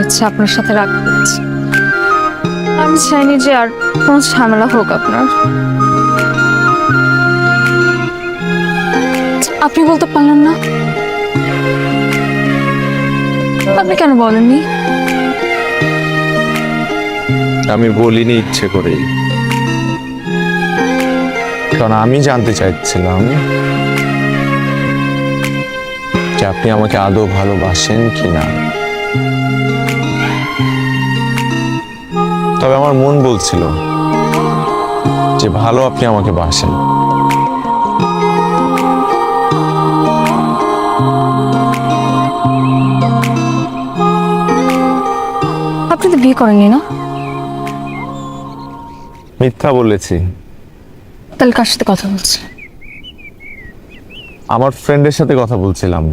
হচ্ছে আপনার সাথে রাগ করছি। আমি চাইনি যে আর কোনো ঝামেলা হোক আপনার। আপনি বলতে পারলেন না। আপনি কেন বলেননি? আমি বলিনি ইচ্ছে করেই। কারণ আমি জানতে চাইছিলাম যে আপনি আমাকে আদৌ ভালোবাসেন কি না তবে আমার মন বলছিল যে ভালো আপনি আমাকে বাসেন। আপনি তো বিয়ে করেননি না? মিথ্যা বলেছি। তাহলে কার সাথে কথা বলছি? আমার ফ্রেন্ডের সাথে কথা বলছিলাম।